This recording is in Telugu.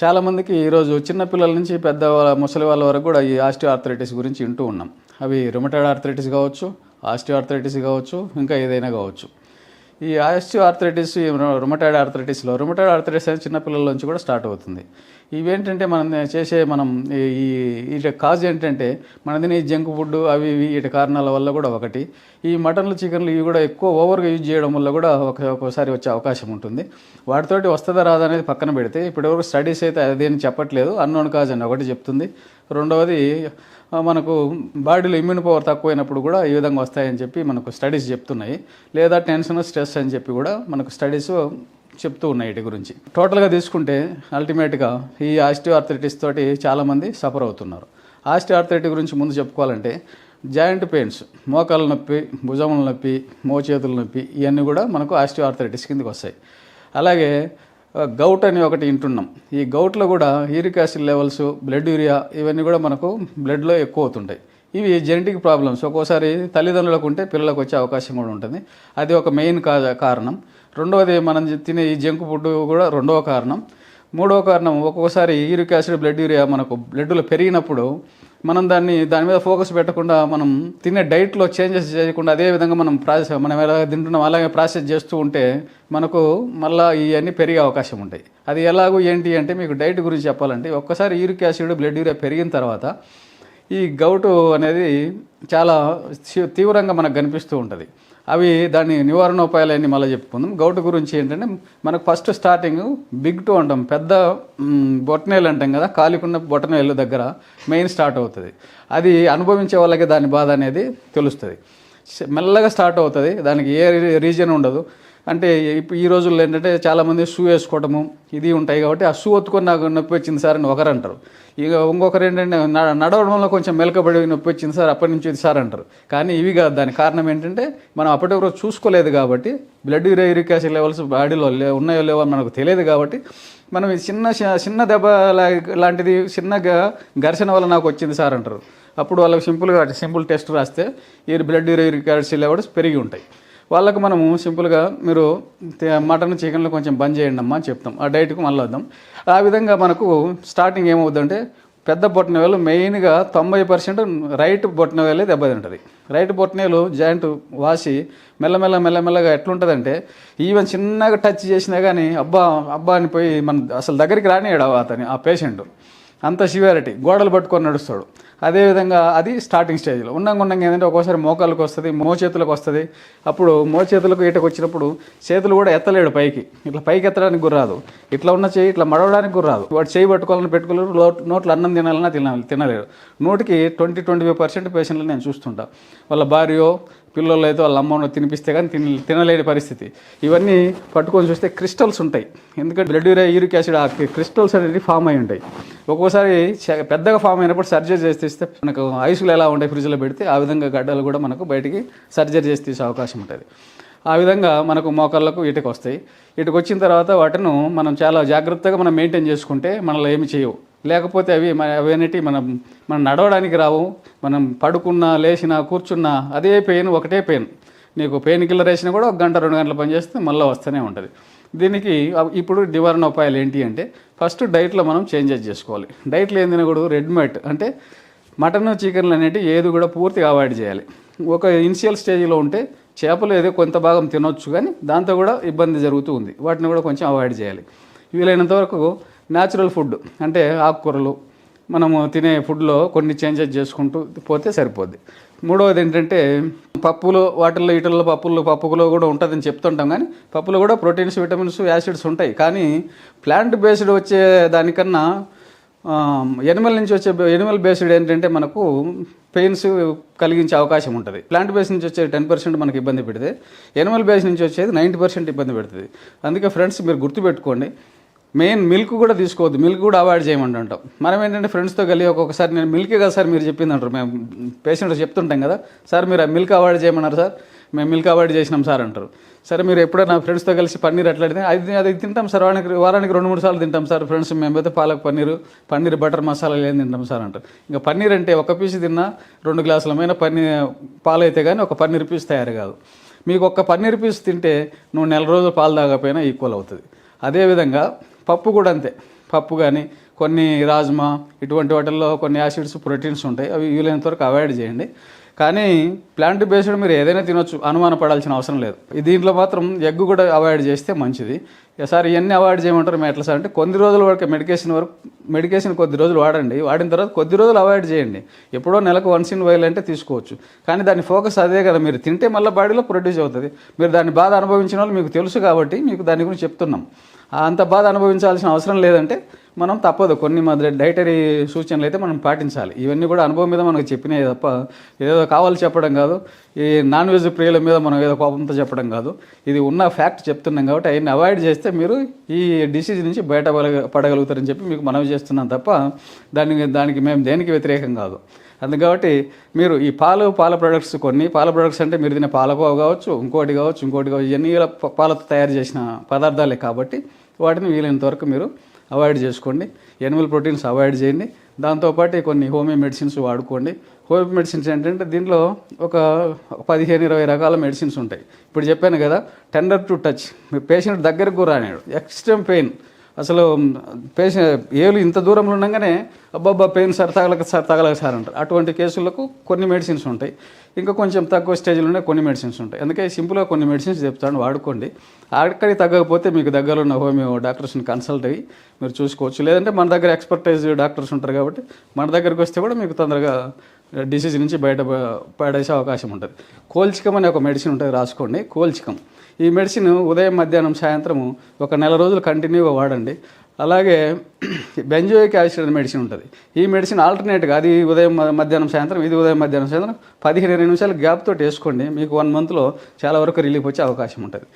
చాలామందికి ఈరోజు చిన్నపిల్లల నుంచి పెద్ద వాళ్ళ ముసలి వాళ్ళ వరకు కూడా ఈ ఆస్టియో ఆర్థరైటిస్ గురించి వింటూ ఉన్నాం. అవి రుమటాయిడ్ ఆర్థరైటిస్ కావచ్చు ఆస్టియో ఆర్థరైటిస్ కావచ్చు ఇంకా ఏదైనా కావచ్చు. ఈ ఆస్టియో ఆర్థరైటిస్ ఈ రుమటాయిడ్ ఆర్థరైటిస్లో రుమటాయిడ్ ఆర్థరైటిస్ అనేది చిన్నపిల్లల నుంచి కూడా స్టార్ట్ అవుతుంది. ఇవేంటంటే మనం చేసే మనం ఈ- ఈ కాజ్ ఏంటంటే మనది జంక్ ఫుడ్ అవి ఇవి ఇటు కారణాల వల్ల కూడా ఒకటి. ఈ మటన్లు చికెన్లు ఇవి కూడా ఎక్కువ ఓవర్గా యూజ్ చేయడం వల్ల కూడా ఒక ఒకసారి వచ్చే అవకాశం ఉంటుంది. వాటితోటి వస్తుందా రాదా అనేది పక్కన పెడితే ఇప్పటివరకు స్టడీస్ అయితే అదేం చెప్పట్లేదు. అన్నోన్ కాజ్ అని ఒకటి చెప్తుంది. రెండవది మనకు బాడీలో ఇమ్యూన్ పవర్ తక్కువైనప్పుడు కూడా ఈ విధంగా వస్తాయని చెప్పి మనకు స్టడీస్ చెప్తున్నాయి. లేదా టెన్షన్ స్ట్రెస్ అని చెప్పి కూడా మనకు స్టడీస్ చెప్తూ ఉన్నాయి వీటి గురించి. టోటల్గా తీసుకుంటే అల్టిమేట్గా ఈ ఆస్టియో ఆర్థరైటిస్ తోటి చాలామంది సఫర్ అవుతున్నారు. ఆస్టియో ఆర్థరైటిస్ గురించి ముందు చెప్పుకోవాలంటే జాయింట్ పెయిన్స్ మోకాళ్ళ నొప్పి భుజముల నొప్పి మోచేతుల నొప్పి ఇవన్నీ కూడా మనకు ఆస్టియో ఆర్థరైటిస్ కిందకి వస్తాయి. అలాగే గౌట్ అని ఒకటి వింటున్నాం. ఈ గౌట్లో కూడా uric acid levels blood urea ఇవన్నీ కూడా మనకు బ్లడ్లో ఎక్కువ అవుతుంటాయి. ఇవి జెనెటిక్ ప్రాబ్లమ్స్ ఒక్కోసారి తల్లిదండ్రులకు ఉంటే పిల్లలకు వచ్చే అవకాశం కూడా ఉంటుంది. అది ఒక మెయిన్ కారణం. రెండవది మనం తినే ఈ జంక్ ఫుడ్ కూడా రెండవ కారణం. మూడవ కారణం ఒక్కొక్కసారి యూరిక్ యాసిడ్ బ్లడ్ యూరియా మనకు బ్లడ్లో పెరిగినప్పుడు మనం దాన్ని దాని మీద ఫోకస్ పెట్టకుండా మనం తినే డైట్లో చేంజెస్ చేయకుండా అదే విధంగా మనం ప్రాసెస్ మనం ఎలా తింటున్నాం అలాగే ప్రాసెస్ చేస్తూ ఉంటే మనకు మళ్ళీ ఇవన్నీ పెరిగే అవకాశం ఉంటాయి. అది ఎలాగో ఏంటి అంటే మీకు డైట్ గురించి చెప్పాలంటే ఒక్కసారి యూరిక్ యాసిడ్ బ్లడ్ యూరియా పెరిగిన తర్వాత ఈ గౌటు అనేది చాలా తీవ్రంగా మనకు కనిపిస్తూ ఉంటుంది. అవి దాని నివారణోపాయాలన్నీ మళ్ళీ చెప్పుకుందాం. గౌటు గురించి ఏంటంటే మనకు ఫస్ట్ స్టార్టింగ్ బిగ్ టూ అంటాం. పెద్ద బొట్టనేలు అంటాం కదా కాలికున్న బొట్టనేలు దగ్గర మెయిన్ స్టార్ట్ అవుతుంది. అది అనుభవించే వాళ్ళకి దాని బాధ అనేది తెలుస్తుంది. మెల్లగా స్టార్ట్ అవుతుంది. దానికి ఏ రీ- రీజన్ ఉండదు. అంటే ఇప్పుడు ఈ రోజుల్లో ఏంటంటే చాలామంది షూ వేసుకోవటము ఇది ఉంటాయి కాబట్టి ఆ షూ ఒత్తుకొని నాకు నొప్పి వచ్చింది సార్ అని ఒకరు అంటారు ఇక ఇంకొకరు ఏంటంటే నడవడంలో కొంచెం మెలకబడి నొప్పి వచ్చింది సార్ అప్పటి నుంచి ఇది సార్ అంటారు. కానీ ఇవి కాదు దాని కారణం ఏంటంటే మనం అప్పటి వరకు చూసుకోలేదు కాబట్టి బ్లడ్ యూరిక్ యాసిడ్ లెవెల్స్ బాడీలో లే ఉన్నాయో లేవో మనకు తెలియదు కాబట్టి మనం చిన్న చిన్న దెబ్బ లా- లాంటిది చిన్నగా ఘర్షణ వల్ల నాకు వచ్చింది సార్ అంటారు. అప్పుడు వాళ్ళకి సింపుల్గా సింపుల్ టెస్ట్ రాస్తే ఈ బ్లడ్ యూరిక్ యాసిడ్ లెవెల్స్ పెరిగి ఉంటాయి. వాళ్ళకు మనము సింపుల్గా మీరు మటన్ చికెన్లో కొంచెం బంద్ చేయండి అమ్మా అని చెప్తాం. ఆ డైట్కి మళ్ళీ వద్దాం. ఆ విధంగా మనకు స్టార్టింగ్ ఏమవుతుందంటే పెద్ద బొట్టనవేలు మెయిన్గా తొంభై పర్సెంట్ రైట్ బొట్టనవేలే దెబ్బతింటుంది. రైట్ బొట్టనేలు జాయింట్ వాసి మెల్లమెల్ల మెల్లమెల్లగా ఎట్లుంటుందంటే ఈవెన్ చిన్నగా టచ్ చేసినా కానీ అబ్బా అబ్బా అని పోయి మన అసలు దగ్గరికి రానియాడు అతని ఆ పేషెంట్. అంత సివియారిటీ. గోడలు పట్టుకొని నడుస్తాడు. అదేవిధంగా అది స్టార్టింగ్ స్టేజ్లో ఉన్నంగా ఉన్నంగా ఏంటంటే ఒక్కోసారి మోకాళ్ళకు వస్తుంది మోచేతులకు వస్తుంది. అప్పుడు మోచేతులకు ఈటకు వచ్చినప్పుడు చేతులు కూడా ఎత్తలేడు పైకి. ఇట్లా పైకి ఎత్తడానికి గుర్రాదు. ఇట్లా ఉన్న చేయి ఇట్లా మడవడానికి గుర్రాదు. వాడు చేయి పట్టుకోవాలని పెట్టుకోలేరు లో- నోట్లో అన్నం తినాలన్నా తిన తినలేరు నోటికి ట్వంటీ ట్వంటీ ఫైవ్ పర్సెంట్ పేషెంట్లు నేను చూస్తుంటా. వాళ్ళ భార్యో పిల్లలు అయితే వాళ్ళ అమ్మను తినిపిస్తే కానీ తిన తినలేని పరిస్థితి. ఇవన్నీ పట్టుకొని చూస్తే క్రిస్టల్స్ ఉంటాయి. ఎందుకంటే బ్లడ్ యూరియా యూరిక్ యాసిడ్ ఆ క్రిస్టల్స్ అనేది ఫామ్ అయి ఉంటాయి. ఒక్కోసారి పెద్దగా ఫామ్ అయినప్పుడు సర్జరీ చేసి తీస్తే మనకు ఐసులు ఎలా ఉంటాయి ఫ్రిడ్జ్లో పెడితే ఆ విధంగా గడ్డలు కూడా మనకు బయటికి సర్జరీ చేసి తీసే అవకాశం ఉంటుంది. ఆ విధంగా మనకు మోకాళ్ళకు ఇటుకు వస్తాయి. ఇటుకు వచ్చిన తర్వాత వాటిను మనం చాలా జాగ్రత్తగా మనం మెయింటైన్ చేసుకుంటే మనలో ఏమి చేయవు. లేకపోతే అవి మన అవన్నిటి మనం మనం నడవడానికి రావు. మనం పడుకున్నా లేచినా కూర్చున్నా అదే పెయిన్ ఒకటే పెయిన్. నీకు పెయిన్ కిల్లర్ వేసినా కూడా ఒక గంట రెండు గంటలు పనిచేస్తే మళ్ళీ వస్తూనే ఉంటుంది. దీనికి ఇప్పుడు నివారణ ఉపాయాలు ఏంటి అంటే ఫస్ట్ డైట్లో మనం చేంజెస్ చేసుకోవాలి. డైట్లో ఏం తినకూడదు? రెడ్ మైట్ అంటే మటన్ చికెన్లు అనేటివి ఏది కూడా పూర్తిగా అవాయిడ్ చేయాలి. ఒక ఇనిషియల్ స్టేజ్లో ఉంటే చేపలు ఏదో కొంత భాగం తినొచ్చు కానీ దాంతో కూడా ఇబ్బంది జరుగుతూ ఉంది. వాటిని కూడా కొంచెం అవాయిడ్ చేయాలి. వీలైనంత వరకు న్యాచురల్ ఫుడ్ అంటే ఆకుకూరలు మనము తినే ఫుడ్లో కొన్ని చేంజెస్ చేసుకుంటూ పోతే సరిపోద్ది. మూడవది ఏంటంటే పప్పులు వాటిల్లో వీటిల్లో పప్పులు పప్పులో కూడా ఉంటుందని చెప్తుంటాం కానీ పప్పులో కూడా ప్రోటీన్స్ విటమిన్స్ యాసిడ్స్ ఉంటాయి. కానీ ప్లాంట్ బేస్డ్ వచ్చే దానికన్నా ఎనిమల్ నుంచి వచ్చే ఎనిమల్ బేస్డ్ ఏంటంటే మనకు పెయిన్స్ కలిగించే అవకాశం ఉంటుంది. ప్లాంట్ బేస్ నుంచి వచ్చే టెన్ పర్సెంట్ మనకి ఇబ్బంది పెడితే ఎనిమల్ బేస్ నుంచి వచ్చేది నైంటీ పర్సెంట్ ఇబ్బంది పెడుతుంది. అందుకే ఫ్రెండ్స్ మీరు గుర్తుపెట్టుకోండి. మెయిన్ మిల్క్ కూడా తీసుకోవద్దు. మిల్క్ కూడా అవాయిడ్ చేయమంట అంటాం. మనం ఏంటంటే ఫ్రెండ్స్తో కలిసి ఒక్కొక్కసారి నేను మిల్కే కదా సార్ మీరు చెప్పింది అంటారు. మేము పేషెంట్ చెప్తుంటాం కదా. సార్ మీరు ఆ మిల్క్ అవాయిడ్ చేయమన్నారు సార్. మేము మిల్క్ అవాయిడ్ చేసినాం సార్ అంటారు. సరే మీరు ఎప్పుడైనా ఫ్రెండ్స్తో కలిసి పన్నీర్ ఎట్లాడితే అది అది తింటాం సార్. వారానికి వారానికి రెండు మూడు సార్లు తింటాం సార్ ఫ్రెండ్స్. మేమైతే పాలక్ పన్నీరు పన్నీర్ బటర్ మసాలా ఏం తింటాం సార్ అంటారు. ఇంకా పన్నీర్ అంటే ఒక పీస్ తిన్నా రెండు గ్లాసుల మీద పన్నీర్ పాలైతే కానీ ఒక పన్నీర్ పీస్ తయారు కాదు. మీకు ఒక్క పన్నీర్ పీస్ తింటే నువ్వు నెల రోజులు పాలు తాగకపోయినా ఈక్వల్ అవుతుంది. అదేవిధంగా పప్పు కూడా అంతే. పప్పు కానీ కొన్ని రాజ్మా ఇటువంటి వాటిల్లో కొన్ని యాసిడ్స్ ప్రోటీన్స్ ఉంటాయి. అవి వీలైనంత వరకు అవాయిడ్ చేయండి. కానీ ప్లాంట్ బేస్డ్ మీరు ఏదైనా తినొచ్చు అనుమాన పడాల్సిన అవసరం లేదు. దీంట్లో మాత్రం ఎగ్ కూడా అవాయిడ్ చేస్తే మంచిది. సార్ ఇవన్నీ అవాయిడ్ చేయమంటారు మేము ఎట్లా సార్ అంటే కొద్ది రోజుల వరకు మెడికేషన్ వరకు మెడికేషన్ కొద్ది రోజులు వాడండి. వాడిన తర్వాత కొద్ది రోజులు అవాయిడ్ చేయండి. ఎప్పుడో నెలకు వన్స్ ఇన్ వైల్ అంటే తీసుకోవచ్చు. కానీ దాని ఫోకస్ అదే కదా మీరు తింటే మళ్ళీ బాడీలో ప్రొడ్యూస్ అవుతుంది. మీరు దాన్ని బాధ అనుభవించిన వాళ్ళు మీకు తెలుసు కాబట్టి మీకు దాని గురించి చెప్తున్నాం. అంత బాధ అనుభవించాల్సిన అవసరం లేదంటే మనం తప్పదు. కొన్ని మన డైటరీ సూచనలు అయితే మనం పాటించాలి. ఇవన్నీ కూడా అనుభవం మీద మనకు చెప్పినాయి తప్ప ఏదో కావాలి చెప్పడం కాదు. ఈ నాన్ వెజ్ ప్రియుల మీద మనం ఏదో కోపంతో చెప్పడం కాదు. ఇది ఉన్న ఫ్యాక్ట్ చెప్తున్నాం కాబట్టి అవన్నీ అవాయిడ్ చేస్తే మీరు ఈ డిసీజ్ నుంచి బయట పడగలుగుతారని చెప్పి మీకు మనవి చేస్తున్నాం తప్ప దానికి దానికి మేము దేనికి వ్యతిరేకం కాదు. అందుకు కాబట్టి మీరు ఈ పాలు పాల ప్రొడక్ట్స్ కొన్ని పాల ప్రొడక్ట్స్ అంటే మీరు తినే పాలకోవ కావచ్చు ఇంకోటి కావచ్చు ఇంకోటి కావచ్చు ఇవన్నీ పాలతో తయారు చేసిన పదార్థాలే కాబట్టి వాటిని వీలైనంత వరకు మీరు అవాయిడ్ చేసుకోండి. ఎనిమల్ ప్రోటీన్స్ అవాయిడ్ చేయండి. దాంతోపాటు కొన్ని హోమియో మెడిసిన్స్ వాడుకోండి. హోమియో మెడిసిన్స్ ఏంటంటే దీంట్లో ఒక పదిహేను ఇరవై రకాల మెడిసిన్స్ ఉంటాయి. ఇప్పుడు చెప్పాను కదా టెండర్ టు టచ్ మీ పేషెంట్ దగ్గరకు రానేడు ఎక్స్ట్రీమ్ పెయిన్ అసలు పేషెంట్ ఏలు ఇంత దూరంలో ఉండగానే అబ్బాబ్బా పెయిన్ సార్ తగలక సార్ తగలక సార్ అంటారు. అటువంటి కేసులకు కొన్ని మెడిసిన్స్ ఉంటాయి. ఇంకా కొంచెం తక్కువ స్టేజ్లో ఉండే కొన్ని మెడిసిన్స్ ఉంటాయి. అందుకే సింపుల్గా కొన్ని మెడిసిన్స్ చెప్తాను వాడుకోండి. అక్కడికి తగ్గకపోతే మీకు దగ్గరలో ఉన్న హోమియో డాక్టర్స్ని కన్సల్ట్ అయ్యి మీరు చూసుకోవచ్చు. లేదంటే మన దగ్గర ఎక్స్పర్టైజ్ డాక్టర్స్ ఉంటారు కాబట్టి మన దగ్గరికి వస్తే కూడా మీకు తొందరగా డిసీజ్ నుంచి బయట పడేసే అవకాశం ఉంటుంది. కోల్చికం అనే ఒక మెడిసిన్ ఉంటుంది రాసుకోండి. కోల్చికం. ఈ మెడిసిన్ ఉదయం మధ్యాహ్నం సాయంత్రము ఒక నెల రోజులు కంటిన్యూగా వాడండి. అలాగే బెంజోయిక్ యాసిడ్ అనే మెడిసిన్ ఉంటుంది. ఈ మెడిసిన్ ఆల్టర్నేట్గా అది ఉదయం మధ్యాహ్నం సాయంత్రం ఇది ఉదయం మధ్యాహ్నం సాయంత్రం పదిహేను ఇరవై నిమిషాలు గ్యాప్ తోటి వేసుకోండి. మీకు వన్ మంత్లో చాలా వరకు రిలీఫ్ వచ్చే అవకాశం ఉంటుంది.